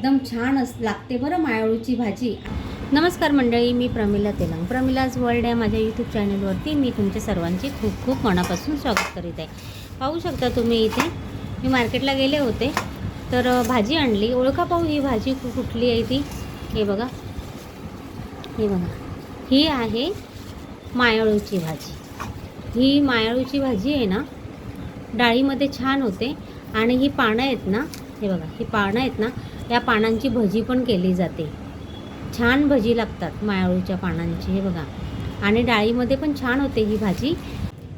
एकदम छान अस लागते बरं मायाळूची भाजी. नमस्कार मंडळी मी प्रमिला तेलंग. प्रमिलाज वर्ल्ड या माझ्या यूट्यूब चॅनलवरती मी तुमच्या सर्वांचे खूप खूप मनापासून स्वागत करीत आहे. पाहू शकता तुम्ही इथे मी मार्केटला गेले होते तर भाजी आणली. ओळखा पाहू ही भाजी कुठली आहे ती? हे बघा. हे बघा. ही आहे मायाळूची भाजी. ही मायाळूची भाजी आहे ना डाळीमध्ये छान होते आणि ही पानं आहेत ना हे बघा ही पानं आहेत ना त्या पानांची भजी पण केली जाते. छान भजी लागतात मायाळूच्या पानांची हे बघा. आणि डाळीमध्ये पण छान होते ही भाजी.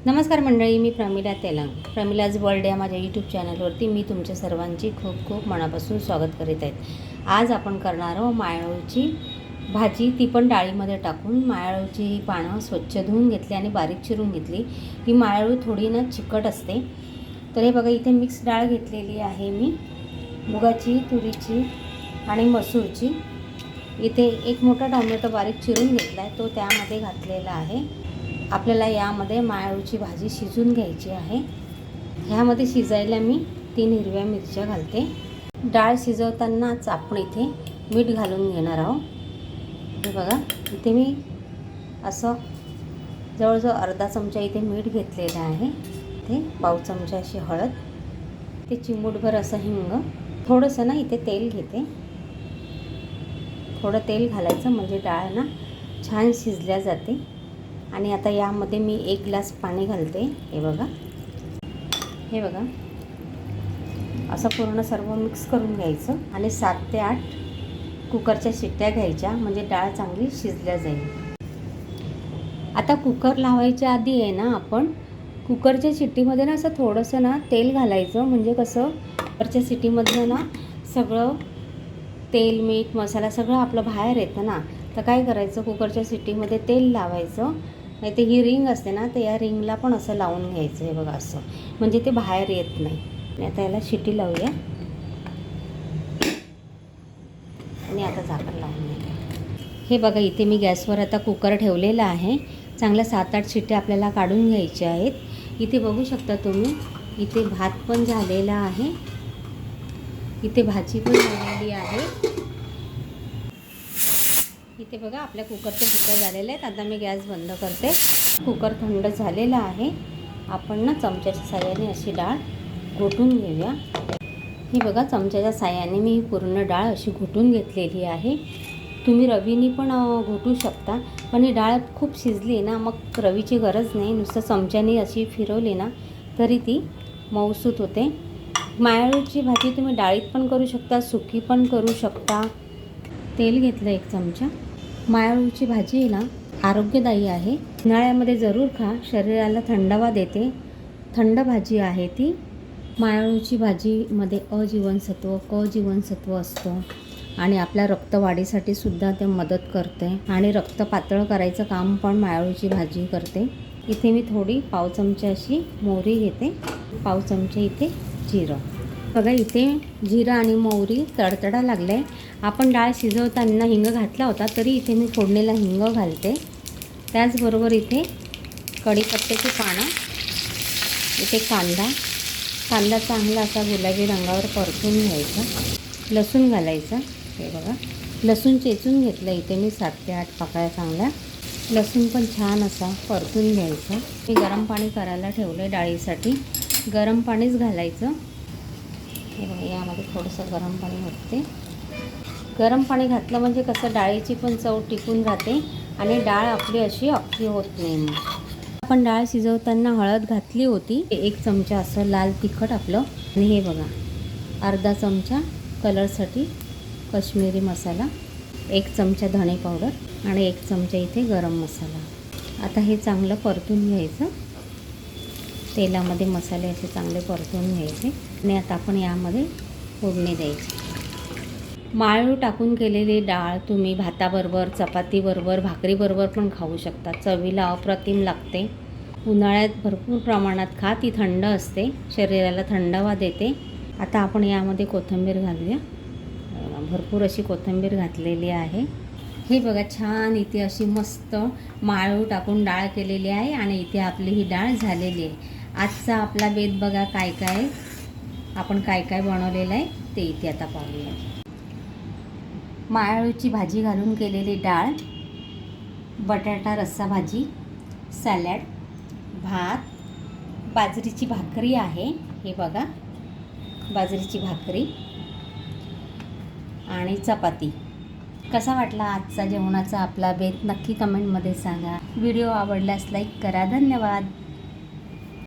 नमस्कार मंडळी मी प्रमिला तेलंग. प्रमिलाज वर्ल्ड या माझ्या यूट्यूब चॅनलवरती मी तुमच्या सर्वांची खूप खूप मनापासून स्वागत करीत आहेत आज आपण करणार आहोत मायाळूची भाजी. ती पण डाळीमध्ये टाकून मायाळूची ही पानं स्वच्छ धुवून घेतली आणि बारीक चिरून घेतली. ही मायाळू थोडी ना चिकट असते. तर हे बघा इथे मिक्स डाळ घेतलेली आहे मी. मुगाची तुरीची आणि मसूरची. इथे एक मोठा टोमॅटो बारीक चिरून घेतला आहे तो त्यामध्ये घातलेला आहे. आपल्याला यामध्ये मायाळूची भाजी शिजून घ्यायची आहे. ह्यामध्ये शिजायला मी तीन हिरव्या मिरच्या घालते. डाळ शिजवतानाच आपण इथे मीठ घालून घेणार आहोत. हे बघा इथे मी असं जवळजवळ अर्धा चमचा इथे मीठ घेतलेलं आहे. इथे पाव चमचा अशी हळद ते चिमूटभर असं हिंग थोडंसं ना इथे तेल घेते. थोडं तेल घालायचं म्हणजे डाळ ना छान शिजल्या जाते. आणि आता यामध्ये मी एक ग्लास पाणी घालते हे बघा. हे बघा. असं पूर्ण सर्व मिक्स करून घ्यायचं आणि सात ते आठ कुकरच्या शिट्ट्या घ्यायच्या म्हणजे डाळ चांगली शिजल्या जाईल. आता कुकर लावायच्या आधी आहे ना आपण कुकरच्या शिट्टीमध्ये ना असं थोडंसं ना तेल घालायचं म्हणजे कसं वरच्या सिटीमधलं ना सगळं तेल मीठ मसाला सगळं आपलं बाहेर येतं ना. तर काय करायचं? कुकरच्या सिटीमध्ये तेल लावायचं. नाही ते ही रिंग असते ना तर या रिंगला पण असं लावून घ्यायचं हे बघा असं. म्हणजे ते बाहेर येत नाही. आणि आता याला शिटी लावूया. आणि आता झाकण लावून घ्या हे बघा इथे मी गॅसवर आता कुकर ठेवलेला आहे. चांगल्या सात आठ शिट्या आपल्याला काढून घ्यायच्या आहेत. इथे बघू शकता तुम्ही इथे भात पण झालेला आहे. इथे भाजी पण झालेली आहे. इथे बघा आपल्या कुकरचे शिट्ट्या झालेले आहेत. आता मी गॅस बंद करते. कुकर थंड झालेला आहे. आपण ना चमच्याच्या साह्याने अशी डाळ घोटून घेऊया. ही बघा चमच्याच्या साह्याने मी ही पूर्ण डाळ अशी घोटून घेतलेली आहे. तुम्ही रवीनी पण घोटू शकता. पण ही डाळ खूप शिजली ना मग रवीची गरज नाही. नुसतं चमच्याने अशी फिरवली ना तरी ती मऊसूत होते. मायाळूची भाजी तुम्ही डाळीत पण करू शकता सुकी पण करू शकता. तेल घेतलं एक चमचा. मायाळूची भाजी आहे ना आरोग्यदायी आहे. उन्हाळ्यामध्ये जरूर खा शरीराला थंडावा देते. थंड भाजी आहे ती. मायाळूची भाजीमध्ये अजीवनसत्व क जीवनसत्व असतं. आणि आपल्या रक्तवाढीसाठी सुद्धा ते मदत करते. आणि रक्त पातळ करायचं काम पण मायाळूची भाजी करते. इथे मी थोडी पाव चमचा अशी मोहरी घेते. पाव चमचे इथे जिरं. बघा इथे जिरं आणि मोहरी तडतडा लागलं आहे आपण डाळ शिजवताना हिंग घातला होता तरी इथे मी फोडलेला हिंग घालते. त्याचबरोबर इथे कढीपत्त्याची पानं इथे कांदा. कांदा चांगला असा गुलाबी रंगावर परतून घ्यायचा. लसूण घालायचं. हे बघा. लसूण चेचून घेतलं इथे मी सात ते आठ पाकळ्या चांगल्या. लसूण पण छान असा परतून घ्यायचं. मी गरम पाणी करायला ठेवलं आहे डाळीसाठी. गरम पाणीच घालायचं. हे बघा यामध्ये थोडंसं गरम पाणी होते गरम पाणी घातलं म्हणजे कसं डाळीची पण चव टिकून राहते आणि डाळ आपली अशी अख्खी होत नाही मग. आपण डाळ शिजवताना हळद घातली होती. एक चमचा असं लाल तिखट आपलं. आणि हे बघा अर्धा चमचा कलरसाठी कश्मीरी मसाला एक चमचा धणे पावडर आणि एक चमचा इथे गरम मसाला. आता हे चांगलं परतून घ्यायचं. तेलामध्ये मसाले असे चांगले परतून घ्यायचे आणि आता आपण यामध्ये फोडणी द्यायची. माळू टाकून केलेली डाळ तुम्ही भाताबरोबर चपातीबरोबर भाकरीबरोबर पण खाऊ शकता. चवीला अप्रतिम लागते. उन्हाळ्यात भरपूर प्रमाणात खा ती थंड असते. शरीराला थंडावा देते. आता आपण यामध्ये कोथिंबीर घालूया. भरपूर अशी कोथिंबीर घातलेली आहे. हे बघा छान इथे अशी मस्त माळू टाकून डाळ केलेली आहे आणि इथे आपली ही डाळ झालेली आहे. आजचा आपला बेत बघा काय काय. आपण काय काय बनवलेलं आहे ते इथे आता पाहूया. मायाळूची भाजी घालून केलेली डाळ बटाटा रस्सा भाजी सॅलॅड भात बाजरीची भाकरी आहे. हे बघा बाजरीची भाकरी आणि चपाती. कसा वाटला आजचा जेवणाचा आपला बेत नक्की कमेंटमध्ये सांगा. व्हिडिओ आवडल्यास लाईक करा. धन्यवाद.